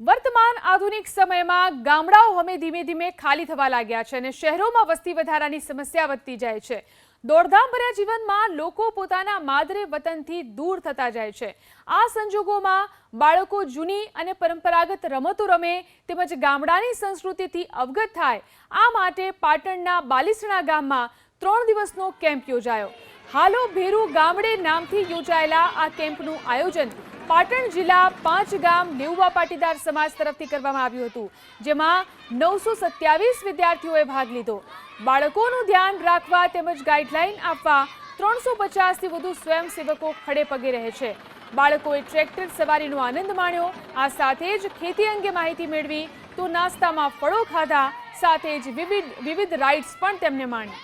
વર્તમાન આધુનિક સમયમાં ગામડાઓ હવે ધીમે ધીમે ખાલી થવા લાગ્યા છે અને શહેરોમાં વસ્તી વધારાની સમસ્યા વધતી જાય છે. દોડધામ ભર્યા જીવનમાં લોકો પોતાના માદરે વતનથી દૂર થતા જાય છે. આ સંજોગોમાં બાળકો જૂની અને પરંપરાગત રમતો રમે તેમજ ગામડાની સંસ્કૃતિથી અવગત થાય આ માટે પાટણના બાલિસણા ગામમાં ત્રણ દિવસનો કેમ્પ યોજાયો. હાલો ભેરુ ગામડે નામથી યોજાયેલા આ કેમ્પનું આયોજન પાટણ જિલ્લા પાંચ ગામ નેવવા પાટીદાર સમાજ તરફથી કરવામાં આવ્યું હતું, જેમાં નવસો સત્યાવીસ વિદ્યાર્થીઓએ ભાગ લીધો. બાળકોનું ધ્યાન રાખવા તેમજ ગાઈડલાઈન આપવા ત્રણસો પચાસથી વધુ સ્વયંસેવકો ખડે પગે રહે છે. બાળકોએ ટ્રેક્ટર સવારીનો આનંદ માણ્યો, આ સાથે જ ખેતી અંગે માહિતી મેળવી તો નાસ્તામાં ફળો ખાધા, સાથે જ વિવિધ વિવિધ રાઇડ્સ પણ તેમને માણી.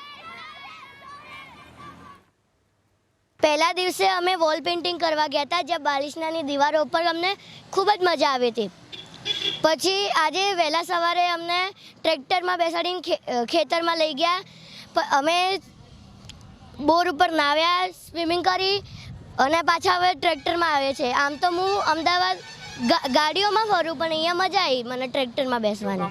પહેલા દિવસે અમે વોલ પેઇન્ટિંગ કરવા ગયા હતા, જ્યાં બાલિશનાની દીવારો ઉપર અમને ખૂબ જ મજા આવી હતી. પછી આજે વહેલા સવારે અમને ટ્રેક્ટરમાં બેસાડીને ખેતરમાં લઈ ગયા. અમે બોર ઉપર નાવ્યા સ્વિમિંગ કરી અને પાછા હવે ટ્રેક્ટરમાં આવે છે આમ તો હું અમદાવાદ ગાડીઓમાં ફરું, પણ અહીંયા મજા આવી મને ટ્રેક્ટરમાં બેસવાની.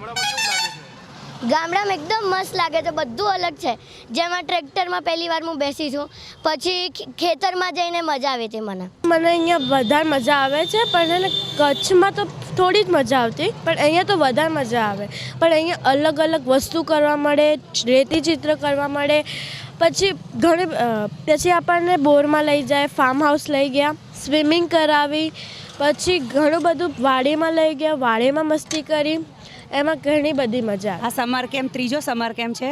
ગામડામાં એકદમ મસ્ત લાગે છે, બધું અલગ છે. જેમાં ટ્રેક્ટરમાં પહેલી વાર હું બેસી છું, પછી ખેતરમાં જઈને મજા આવી હતી મને. મને અહીંયા વધારે મજા આવે છે, પણ કચ્છમાં તો થોડી જ મજા આવતી, પણ અહીંયા તો વધારે મજા આવે. પણ અહીંયા અલગ અલગ વસ્તુ કરવા મળે, રેતી ચિત્ર કરવા મળે, પછી ઘણી પછી આપણને બોરમાં લઈ જાય ફાર્મ હાઉસ લઈ ગયા સ્વિમિંગ કરાવી, પછી ઘણું બધું વાડીમાં લઈ ગયા, વાડીમાં મસ્તી કરી. એમાં ઘણી બધી મજા આ સમર કેમ્પ ત્રીજો સમર કેમ્પ છે?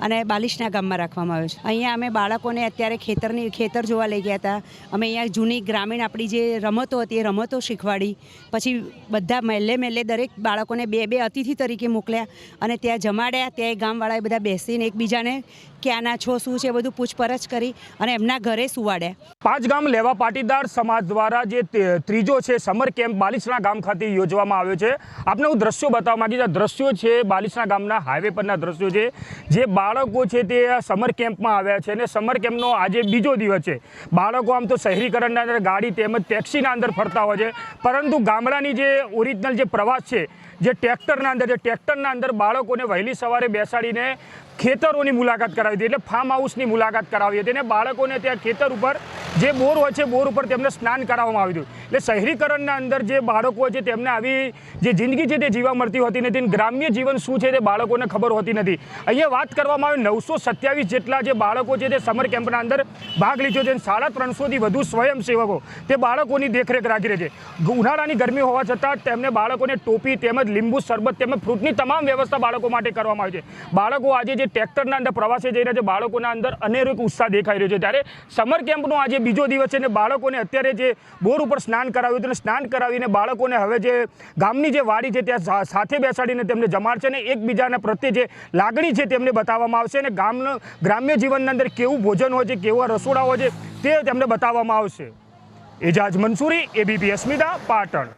અને બાલિશના ગામમાં રાખવામાં આવ્યો છે. અહીંયા અમે બાળકોને અત્યારે ખેતરની, ખેતર જોવા લઈ ગયા હતા. અમે અહીંયા જૂની ગ્રામીણ આપણી જે રમતો હતી એ રમતો શીખવાડી. પછી બધા મહેલે મહેલે દરેક બાળકોને બે બે અતિથિ તરીકે મોકલ્યા અને ત્યાં જમાડ્યા. ત્યાં એ ગામવાળાએ બધા બેસીને એકબીજાને ક્યાંના છો, શું છે બધું પૂછપરછ કરી અને એમના ઘરે સુવાડ્યા. પાંચ ગામ લેવા પાટીદાર સમાજ દ્વારા જે ત્રીજો છે સમર કેમ્પ બાલિશના ગામ ખાતે યોજવામાં આવ્યો છે. આપને હું દ્રશ્યો બતાવવા માગીશ. આ દ્રશ્યો છે બાલિશના ગામના હાઈવે પરના દ્રશ્યો છે. જે બાળકો છે તે સમર કેમ્પમાં આવ્યા છે અને સમર કેમ્પનો આજે બીજો દિવસ છે. બાળકો આમ તો શહેરીકરણના અંદર ગાડી તેમજ ટેક્સીના અંદર ફરતા હોય છે. પરંતુ ગામડાની જે ઓરિજિનલ જે પ્રવાસ છે, જે ટ્રેક્ટરના અંદર, જે ટ્રેક્ટરના અંદર બાળકોને વહેલી સવારે બેસાડીને ખેતરોની મુલાકાત કરાવી હતી. એટલે ફાર્મ હાઉસની મુલાકાત કરાવી હતી અને બાળકોને ત્યાં ખેતર ઉપર જે બોર હોય છે, બોર ઉપર તેમને સ્નાન કરાવવામાં આવ્યું હતું. એટલે શહેરીકરણના અંદર જે બાળકો છે તેમને આવી જે જિંદગી છે તે જીવા મળતી હોતી નથી ગ્રામ્ય જીવન શું છે તે બાળકોને ખબર હોતી નથી. અહીંયા વાત કરવામાં આવે નવસો સત્યાવીસ જેટલા જે બાળકો છે તે સમર કેમ્પના અંદર ભાગ લીધો છે અને સાડા ત્રણસોથી વધુ સ્વયંસેવકો તે બાળકોની દેખરેખ રાખી રહે છે. ઉનાળાની ગરમી હોવા છતાં તેમને બાળકોને ટોપી તેમજ લીંબુ શરબત તેમજ ફ્રૂટની તમામ વ્યવસ્થા બાળકો માટે કરવામાં આવી છે. બાળકો આજે જે ટ્રેક્ટરના અંદર પ્રવાસે જઈ રહ્યા છે, બાળકોના અંદર અનેરો ઉત્સાહ દેખાઈ રહ્યો છે. ત્યારે સમર કેમ્પનો આજે બીજો દિવસ છે અને બાળકોને અત્યારે જે બોર ઉપર સ્નાન કરાવ્યું હતું સ્નાન કરાવીને બાળકોને હવે જે ગામની જે વાડી છે ત્યાં સાથે બેસાડીને તેમને જમાડશે અને એકબીજાના પ્રત્યે જે લાગણી છે તેમને બતાવવામાં આવશે અને ગામનું, ગ્રામ્ય જીવનની અંદર કેવું ભોજન હોય છે, કેવા રસોડા હોય છે તે તેમને બતાવવામાં આવશે. એજાજ મંસૂરી, એબીપી અસ્મિતા, પાટણ.